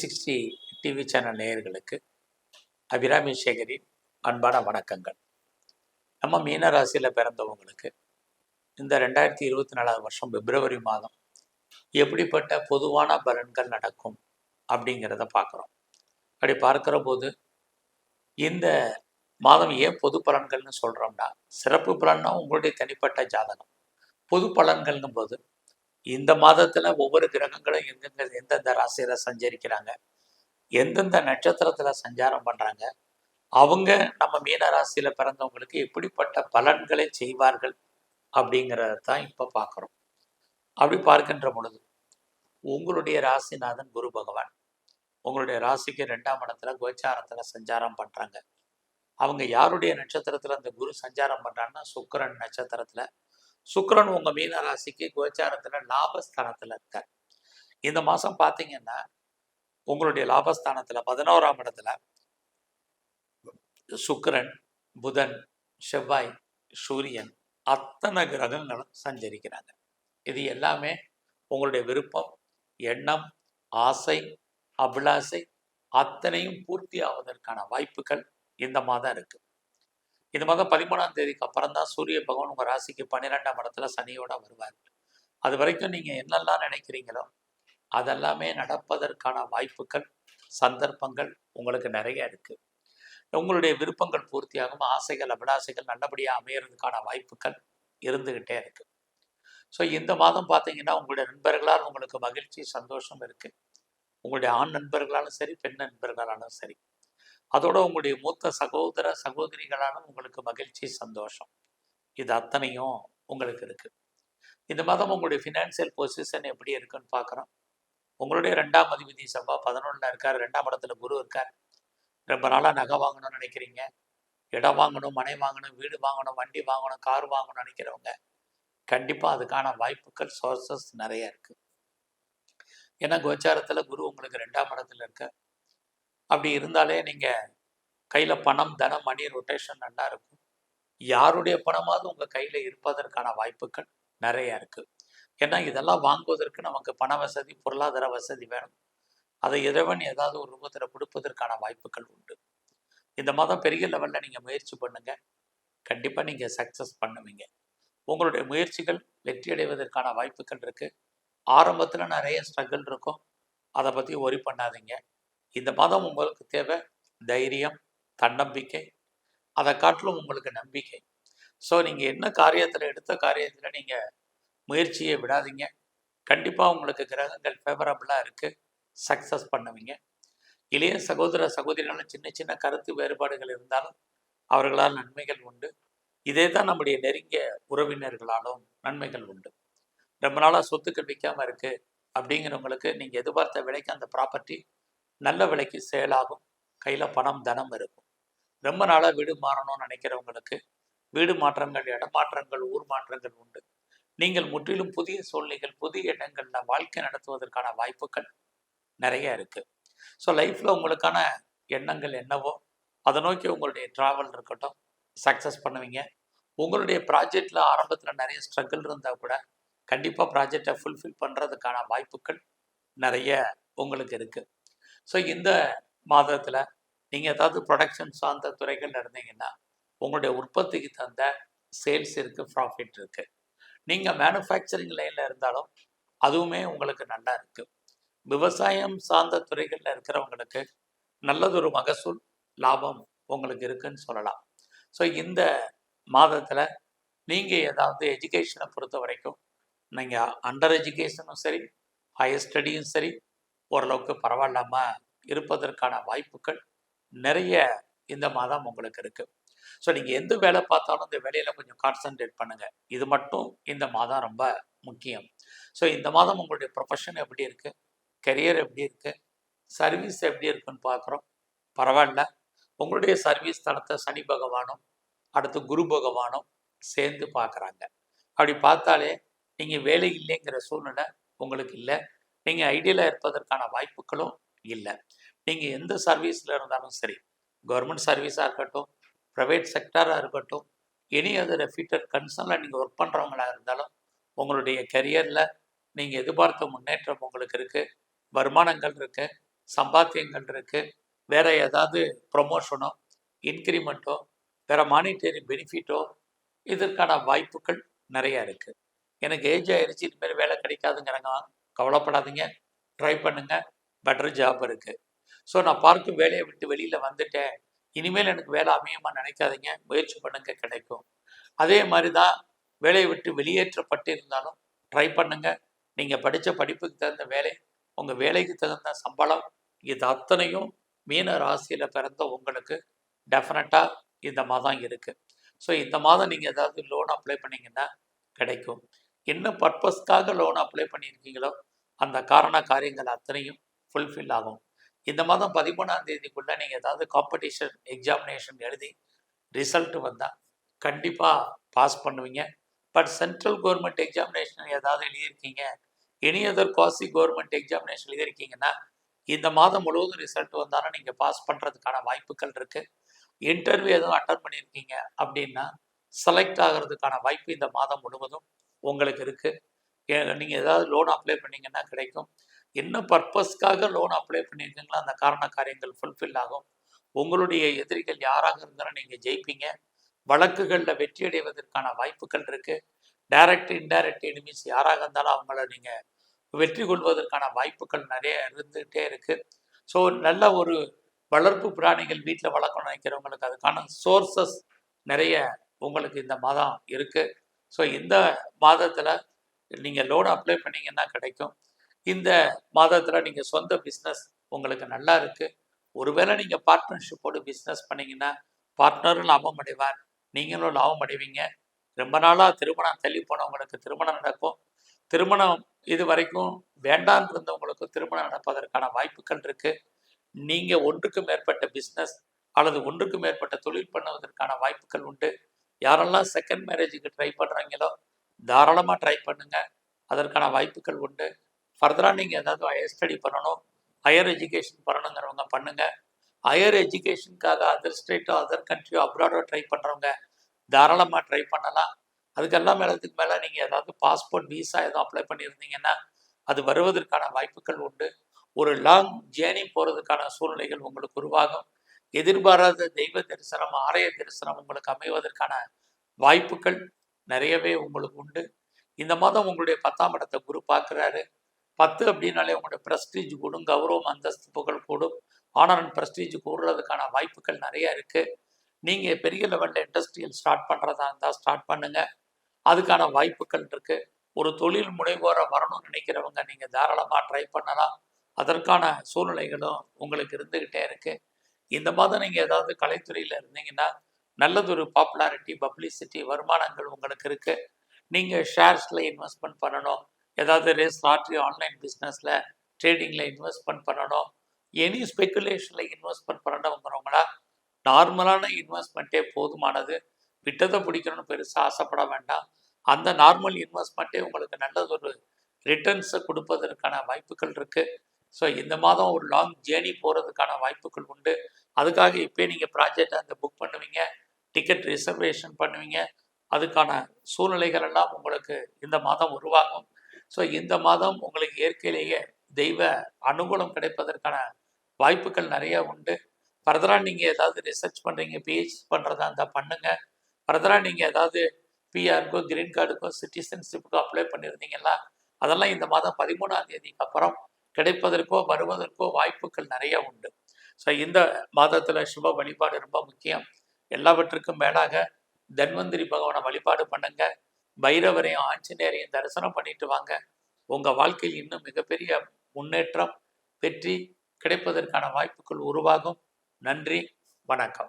Sixty TV channel நேயர்களுக்கு அபிராமி சேகரின் அன்பான வணக்கங்கள். நம்ம மீன ராசியில் பிறந்தவங்களுக்கு இந்த ரெண்டாயிரத்தி இருபத்தி நாலாவது வருஷம் பிப்ரவரி மாதம் எப்படிப்பட்ட பொதுவான பலன்கள் நடக்கும் அப்படிங்கிறத பார்க்குறோம். அப்படி பார்க்குற போது இந்த மாதம் ஏன் பொது பலன்கள்னு சொல்கிறோம்னா சிறப்பு பலன்னா உங்களுடைய தனிப்பட்ட ஜாதகம். பொது பலன்கள்னும் போது இந்த மாதத்தில் ஒவ்வொரு கிரகங்களும் எங்கெங்க எந்தெந்த ராசியில் சஞ்சரிக்கிறாங்க எந்தெந்த நட்சத்திரத்தில் சஞ்சாரம் பண்ணுறாங்க அவங்க நம்ம மீன ராசியில் பிறந்தவங்களுக்கு எப்படிப்பட்ட பலன்களை செய்வார்கள் அப்படிங்கிறத தான் இப்போ பார்க்குறோம் அப்படி பார்க்கின்ற பொழுது உங்களுடைய ராசிநாதன் குரு பகவான் உங்களுடைய ராசிக்கு ரெண்டாம் இடத்துல கோச்சாரத்தில் சஞ்சாரம் பண்ணுறாங்க அவங்க யாருடைய நட்சத்திரத்தில் அந்த குரு சஞ்சாரம் பண்ணுறாங்கன்னா சுக்கிரன் நட்சத்திரத்தில் சுக்கிரன் உங்கள் மீன ராசிக்கு கோச்சாரத்தில் லாபஸ்தானத்தில் இருக்கார். இந்த மாதம் பார்த்தீங்கன்னா உங்களுடைய லாபஸ்தானத்தில் பதினோராம் இடத்துல சுக்கிரன் புதன் செவ்வாய் சூரியன் அத்தனை கிரகங்களும் சஞ்சரிக்கிறாங்க. இது எல்லாமே உங்களுடைய விருப்பம் எண்ணம் ஆசை அபிலாசை அத்தனையும் பூர்த்தி ஆவதற்கான வாய்ப்புகள் இந்த மாதம் இருக்கு. இது மாதம் பதிமூணாம் தேதிக்கு அப்புறம் தான் சூரிய பகவான் உங்கள் ராசிக்கு பன்னிரெண்டாம் இடத்துல சனியோட வருவார். அது வரைக்கும் நீங்கள் என்னெல்லாம் நினைக்கிறீங்களோ அதெல்லாமே நடப்பதற்கான வாய்ப்புகள் சந்தர்ப்பங்கள் உங்களுக்கு நிறைய இருக்குது உங்களுடைய விருப்பங்கள் பூர்த்தியாகும் ஆசைகள் அபிலாசைகள் நல்லபடியாக அமையறதுக்கான வாய்ப்புகள் இருந்துகிட்டே இருக்கு. ஸோ இந்த மாதம் பார்த்தீங்கன்னா உங்களுடைய நண்பர்களால் உங்களுக்கு மகிழ்ச்சி சந்தோஷம் இருக்குது உங்களுடைய ஆண் நண்பர்களாலும் சரி பெண் நண்பர்களாலும் சரி. அதோட உங்களுடைய மூத்த சகோதர சகோதரிகளாலும் உங்களுக்கு மகிழ்ச்சி சந்தோஷம். இது அத்தனையும் உங்களுக்கு இருக்குது இந்த மாதம் உங்களுடைய ஃபினான்சியல் பொசிஷன் எப்படி இருக்குன்னு பார்க்குறோம். உங்களுடைய ரெண்டாம் அதிபதி செவ்வாய் பதினொன்றில் இருக்கார். ரெண்டாம் இடத்துல குரு இருக்கார். ரொம்ப நாளாக நகை வாங்கணும்னு நினைக்கிறீங்க. இடம் வாங்கணும் மனை வாங்கணும் வீடு வாங்கணும் வண்டி வாங்கணும் கார் வாங்கணும்னு நினைக்கிறவங்க கண்டிப்பாக அதுக்கான வாய்ப்புகள் சோர்சஸ் நிறைய இருக்குது ஏன்னா கோச்சாரத்தில் குரு உங்களுக்கு ரெண்டாம் இடத்துல இருக்கார். அப்படி இருந்தாலே நீங்கள் கையில் பணம் தனம் மணி ரொட்டேஷன் நல்லா இருக்கும். யாருடைய பணமாவது உங்கள் கையில் இருப்பதற்கான வாய்ப்புகள் நிறையா இருக்குது ஏன்னா இதெல்லாம் வாங்குவதற்கு நமக்கு பண வசதி பொருளாதார வசதி வேணும். அதை இறைவன் ஏதாவது ஒரு ரூபத்தில் கொடுப்பதற்கான வாய்ப்புகள் உண்டு. இந்த மாதம் பெரிய லெவலில் நீங்கள் முயற்சி பண்ணுங்கள் கண்டிப்பாக நீங்கள் சக்ஸஸ் பண்ணுவீங்க. உங்களுடைய முயற்சிகள் வெற்றி அடைவதற்கான வாய்ப்புகள் இருக்குது ஆரம்பத்தில் நிறைய ஸ்ட்ரகிள் இருக்கும். அதை பற்றி ஒரி பண்ணாதீங்க. இந்த மதம் உங்களுக்கு தேவை. தைரியம் தன்னம்பிக்கை. அதை காட்டிலும் உங்களுக்கு நம்பிக்கை. ஸோ நீங்கள் என்ன காரியத்தில் எடுத்த காரியத்தில் நீங்கள் முயற்சியை விடாதீங்க. கண்டிப்பாக உங்களுக்கு கிரகங்கள் ஃபேவரபுளாக இருக்குது சக்ஸஸ் பண்ணுவீங்க. இளைய சகோதர சகோதரிகளும் சின்ன சின்ன கருத்து வேறுபாடுகள் இருந்தாலும் அவர்களால் நன்மைகள் உண்டு. இதே தான் நம்முடைய நெருங்கிய உறவினர்களாலும் நன்மைகள் உண்டு. ரொம்ப நாளாக சொத்துக்கள் விற்காமல் இருக்குது அப்படிங்கிறவங்களுக்கு நீங்கள் எதிர்பார்த்த விலைக்கு அந்த ப்ராப்பர்ட்டி நல்ல விலைக்கு சேலாகும். கையில் பணம் தனம் இருக்கும். ரொம்ப நாளாக வீடு மாறணும்னு நினைக்கிறவங்களுக்கு வீடு மாற்றங்கள் இடமாற்றங்கள் ஊர் மாற்றங்கள் உண்டு. நீங்கள் முற்றிலும் புதிய சூழ்நிலைகள் புதிய இடங்களில் வாழ்க்கை நடத்துவதற்கான வாய்ப்புகள் நிறைய இருக்குது ஸோ லைஃப்பில் உங்களுக்கான எண்ணங்கள் என்னவோ அதை நோக்கி உங்களுடைய ட்ராவல் இருக்கட்டும் சக்ஸஸ் பண்ணுவீங்க. உங்களுடைய ப்ராஜெக்டில் ஆரம்பத்தில் நிறைய ஸ்ட்ரகிள் இருந்தால் கூட கண்டிப்பாக ப்ராஜெக்டை ஃபுல்ஃபில் பண்ணுறதுக்கான வாய்ப்புகள் நிறைய உங்களுக்கு இருக்குது ஸோ இந்த மாதத்தில் நீங்கள் ஏதாவது ப்ரொடக்ஷன் சார்ந்த துறைகள் இருந்தீங்கன்னா உங்களுடைய உற்பத்திக்கு தந்த சேல்ஸ் இருக்குது ப்ராஃபிட் இருக்குது நீங்கள் மேனுஃபேக்சரிங் லைனில் இருந்தாலும் அதுவுமே உங்களுக்கு நல்லா இருக்குது விவசாயம் சார்ந்த துறைகளில் இருக்கிறவங்களுக்கு நல்லதொரு மகசூல் லாபம் உங்களுக்கு இருக்குன்னு சொல்லலாம். ஸோ இந்த மாதத்தில் நீங்கள் ஏதாவது எஜுகேஷனை பொறுத்த வரைக்கும் நீங்கள் அண்டர் எஜுகேஷனும் சரி ஹையர் ஸ்டடியும் சரி ஓரளவுக்கு பரவாயில்லாமல் இருப்பதற்கான வாய்ப்புகள் நிறைய இந்த மாதம் உங்களுக்கு இருக்குது ஸோ நீங்கள் எந்த வேலை பார்த்தாலும் இந்த வேலையில் கொஞ்சம் கான்சன்ட்ரேட் பண்ணுங்கள் இது மட்டும் இந்த மாதம் ரொம்ப முக்கியம். ஸோ இந்த மாதம் உங்களுடைய ப்ரொஃபஷன் எப்படி இருக்குது கெரியர் எப்படி இருக்குது சர்வீஸ் எப்படி இருக்குன்னு பார்க்குறோம். பரவாயில்ல. உங்களுடைய சர்வீஸ் தளத்தை சனி பகவானும் அடுத்து குரு பகவானும் சேர்ந்து பார்க்குறாங்க. அப்படி பார்த்தாலே நீங்கள் வேலை இல்லைங்கிற சூழ்நிலை உங்களுக்கு இல்லை. நீங்கள் ஐடியலாக இருப்பதற்கான வாய்ப்புகளும் இல்லை. நீங்கள் எந்த சர்வீஸில் இருந்தாலும் சரி கவர்மெண்ட் சர்வீஸாக இருக்கட்டும் ப்ரைவேட் செக்டராக இருக்கட்டும் எனி அதர் ரெஃபீட்டர் கன்சர்னில் நீங்கள் ஒர்க் பண்ணுறவங்களா இருந்தாலும் உங்களுடைய கரியரில் நீங்கள் எதிர்பார்த்த முன்னேற்றம் உங்களுக்கு இருக்குது வருமானங்கள் இருக்குது சம்பாத்தியங்கள் இருக்குது வேறு ஏதாவது ப்ரொமோஷனோ இன்க்ரிமெண்ட்டோ வேறு மானிட்டரி பெனிஃபிட்டோ இதற்கான வாய்ப்புகள் நிறைய இருக்குது எனக்கு ஏஜ் ஆயிடுச்சு இதுமாரி வேலை கிடைக்காதுங்கிறாங்க கவலைப்படாதீங்க. ட்ரை பண்ணுங்க. பெட்டர் ஜாப் இருக்குது ஸோ நான் பார்க்கும் வேலையை விட்டு வெளியில் வந்துட்டேன். இனிமேல் எனக்கு வேலை அமையமாக நினைக்காதீங்க. முயற்சி பண்ணுங்க கிடைக்கும். அதே மாதிரி தான் வேலையை விட்டு வெளியேற்றப்பட்டு இருந்தாலும் ட்ரை பண்ணுங்க. நீங்கள் படித்த படிப்புக்கு தகுந்த வேலை உங்கள் வேலைக்கு தகுந்த சம்பளம் இது அத்தனையும் மீன ராசியில் பிறந்த உங்களுக்கு டெஃபினட்டாக இந்த மாதம் இருக்குது ஸோ இந்த மாதம் நீங்கள் ஏதாவது லோன் அப்ளை பண்ணிங்கன்னா கிடைக்கும். என்ன பர்பஸ்க்காக லோன் அப்ளை பண்ணியிருக்கீங்களோ அந்த காரண காரியங்கள் அத்தனையும் ஃபுல்ஃபில் ஆகும். இந்த மாதம் பதிமூணாம் தேதிக்குள்ளே நீங்கள் ஏதாவது காம்படிஷன் எக்ஸாமினேஷன் எழுதி ரிசல்ட் வந்தால் கண்டிப்பாக பாஸ் பண்ணுவீங்க. பட் சென்ட்ரல் கவர்மெண்ட் எக்ஸாமினேஷன் ஏதாவது எழுதியிருக்கீங்க எனி அதர் காசி கவர்மெண்ட் எக்ஸாமினேஷன் எழுதியிருக்கீங்கன்னா இந்த மாதம் முழுவதும் ரிசல்ட் வந்தாலும் நீங்கள் பாஸ் பண்ணுறதுக்கான வாய்ப்புகள் இருக்குது இன்டர்வியூ எதுவும் அட்டன் பண்ணியிருக்கீங்க அப்படின்னா செலக்ட் ஆகிறதுக்கான வாய்ப்பு இந்த மாதம் முழுவதும் உங்களுக்கு இருக்குது நீங்கள் ஏதாவது லோன் அப்ளை பண்ணீங்கன்னா கிடைக்கும். என்ன பர்பஸ்க்காக லோன் அப்ளை பண்ணியிருக்கீங்களோ அந்த காரண காரியங்கள் ஃபுல்ஃபில் ஆகும். உங்களுடைய எதிரிகள் யாராக இருந்தாலும் நீங்கள் ஜெயிப்பீங்க. வழக்குகளில் வெற்றி அடைவதற்கான வாய்ப்புகள் இருக்குது டைரக்ட் இன்டைரக்ட் எனிமிஸ் யாராக இருந்தாலும் அவங்கள நீங்கள் வெற்றி கொள்வதற்கான வாய்ப்புகள் நிறைய இருந்துகிட்டே இருக்குது ஸோ நல்ல ஒரு வளர்ப்பு பிராணிகள் வீட்டில் வளர்க்கணும் நினைக்கிறவங்களுக்கு அதுக்கான சோர்சஸ் நிறைய உங்களுக்கு இந்த மாதம் இருக்குது ஸோ இந்த மாதத்தில் நீங்கள் லோன் அப்ளை பண்ணீங்கன்னா கிடைக்கும். இந்த மாதத்தில் நீங்கள் சொந்த பிஸ்னஸ் உங்களுக்கு நல்லா இருக்குது ஒருவேளை நீங்கள் பார்ட்னர்ஷிப்போடு பிஸ்னஸ் பண்ணிங்கன்னா பார்ட்னரும் லாபம் அடைவார். நீங்களும் லாபம் அடைவீங்க. ரொம்ப நாளாக திருமணம் தள்ளி போனவங்களுக்கு திருமணம் நடக்கும். திருமணம் இது வரைக்கும் வேண்டான் இருந்தவங்களுக்கு திருமணம் நடப்பதற்கான வாய்ப்புகள் இருக்குது நீங்கள் ஒன்றுக்கு மேற்பட்ட பிஸ்னஸ் அல்லது ஒன்றுக்கு மேற்பட்ட தொழில் பண்ணுவதற்கான வாய்ப்புகள் உண்டு. யாரெல்லாம் செகண்ட் மேரேஜுக்கு ட்ரை பண்ணுறாங்களோ தாராளமாக ட்ரை பண்ணுங்கள் அதற்கான வாய்ப்புகள் உண்டு. ஃபர்தராக நீங்கள் ஏதாவது ஹையர் ஸ்டடி பண்ணணும் ஹையர் எஜுகேஷன் பண்ணணுங்கிறவங்க பண்ணுங்கள் ஹையர் எஜுகேஷனுக்காக அதர் ஸ்டேட்டோ அதர் கண்ட்ரியோ அப்ராடோ ட்ரை பண்ணுறவங்க தாராளமாக ட்ரை பண்ணலாம். அதுக்கெல்லாம் மேலத்துக்கு மேலே நீங்கள் ஏதாவது பாஸ்போர்ட் விசா எதுவும் அப்ளை பண்ணியிருந்தீங்கன்னா அது வருவதற்கான வாய்ப்புகள் உண்டு. ஒரு லாங் ஜேர்னி போகிறதுக்கான சூழ்நிலைகள் உங்களுக்கு உருவாகும். எதிர்பாராத தெய்வ தரிசனம் ஆலய தரிசனம் உங்களுக்கு அமைவதற்கான வாய்ப்புகள் நிறையவே உங்களுக்கு உண்டு. இந்த மாதம் உங்களுடைய பத்தாம் இடத்தை குரு பார்க்குறாரு. பத்து அப்படின்னாலே உங்களுடைய ப்ரெஸ்டீஜ் கூடும் கௌரவம் அந்தஸ்து புகழ் கூடும். ஆனர் அண்ட் ப்ரெஸ்டீஜ் கூடுறதுக்கான வாய்ப்புகள் நிறைய இருக்குது நீங்கள் பெரிய லெவலில் இண்டஸ்ட்ரியல் ஸ்டார்ட் பண்ணுறதா இருந்தால் ஸ்டார்ட் பண்ணுங்கள் அதுக்கான வாய்ப்புகள் இருக்குது ஒரு தொழில் முனைவோரை வரணும்னு நினைக்கிறவங்க நீங்கள் தாராளமாக ட்ரை பண்ணலாம். அதற்கான சூழ்நிலைகளும் உங்களுக்கு இருந்துக்கிட்டே இருக்குது இந்த மாதம் நீங்கள் ஏதாவது கலைத்துறையில் இருந்தீங்கன்னா நல்லதொரு பாப்புலாரிட்டி பப்ளிசிட்டி வருமானங்கள் உங்களுக்கு இருக்குது நீங்கள் ஷேர்ஸில் இன்வெஸ்ட்மெண்ட் பண்ணணும். ஏதாவது ரேஸ் லாட்ரி ஆன்லைன் பிஸ்னஸில் ட்ரேடிங்கில் இன்வெஸ்ட்மெண்ட் பண்ணணும். எனி ஸ்பெக்குலேஷனில் இன்வெஸ்ட்மெண்ட் பண்ணணுங்கிறவங்களா நார்மலான இன்வெஸ்ட்மெண்ட்டே போதுமானது. விட்டதை பிடிக்கணும்னு பெருசாக ஆசைப்பட வேண்டாம். அந்த நார்மல் இன்வெஸ்ட்மெண்ட்டே உங்களுக்கு நல்லதொரு ரிட்டர்ன்ஸை கொடுப்பதற்கான வாய்ப்புகள் இருக்குது ஸோ இந்த மாதம் ஒரு லாங் ஜேர்னி போகிறதுக்கான வாய்ப்புகள் உண்டு. அதுக்காக இப்போ நீங்கள் ப்ராஜெக்ட் அந்த புக் பண்ணுவீங்க டிக்கெட் ரிசர்வேஷன் பண்ணுவீங்க. அதுக்கான சூழ்நிலைகள் எல்லாம் உங்களுக்கு இந்த மாதம் உருவாகும். ஸோ இந்த மாதம் உங்களுக்கு இயற்கையிலேயே தெய்வ அனுகூலம் கிடைப்பதற்கான வாய்ப்புகள் நிறைய உண்டு. ஃபர்தராக நீங்கள் ஏதாவது ரிசர்ச் பண்ணுறீங்க பிஹெச் பண்ணுறதா இருந்தால் பண்ணுங்கள் ஃபர்தராக நீங்கள் ஏதாவது பிஆருக்கோ கிரீன் கார்டுக்கோ சிட்டிசன்ஷிப்புக்கோ அப்ளை பண்ணியிருந்தீங்கன்னா அதெல்லாம் இந்த மாதம் பதிமூணாம் தேதிக்கு அப்புறம் கிடைப்பதற்கோ வருவதற்கோ வாய்ப்புகள் நிறைய உண்டு. ஸோ இந்த மாதத்தில் சுப வழிபாடு ரொம்ப முக்கியம். எல்லாவற்றுக்கும் மேலாக தன்வந்திரி பகவானை வழிபாடு பண்ணுங்க. பைரவரையும் ஆஞ்சநேயரையும் தரிசனம் பண்ணிட்டு வாங்க. உங்கள் வாழ்க்கையில் இன்னும் மிகப்பெரிய முன்னேற்றம் வெற்றி கிடைப்பதற்கான வாய்ப்புகள் உருவாகும். நன்றி வணக்கம்.